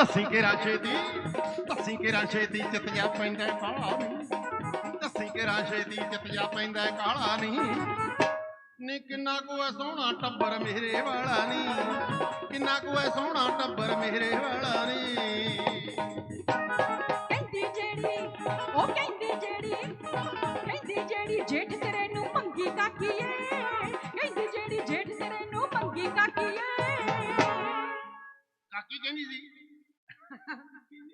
ਧੱਸੀ ਕੇ ਰਾਸ਼ੇ ਦੀ ਧੱਸੀ ਕੇ ਰਾਸ਼ੇ ਦੀ ਚਿਤਿਆ ਪੈਂਦਾ ਕਾਲਾ ਨਹੀਂ। ਧੱਸੀ ਕੇ ਰਾਸ਼ੇ ਦੀ ਚਿਤਿਆ ਪੈਂਦਾ ਕਾਲਾ ਨਹੀਂ। ਨੀ ਕਿੰਨਾ ਕੋ ਐ ਸੋਹਣਾ ਟੱਬਰ ਮੇਰੇ ਵਾਲਾ ਨਹੀਂ। ਕਿੰਨਾ ਕੋ ਐ ਸੋਹਣਾ ਟੱਬਰ ਮੇਰੇ ਵਾਲਾ ਨਹੀਂ। ਕਹਿੰਦੀ ਜਿਹੜੀ ਉਹ ਕਹਿੰਦੀ ਜਿਹੜੀ ਕਹਿੰਦੀ ਜਿਹੜੀ ਜੇਠ ਤੇਰੇ ਨੂੰ ਮੰਗੀ ਕਾਕੀ ਏ। ਕਹਿੰਦੀ ਜਿਹੜੀ ਜੇਠ ਤੇਰੇ ਨੂੰ ਮੰਗੀ ਕਾਕੀ ਏ। ਕਾਕੀ ਕਹਿੰਦੀ ਸੀ? I mean,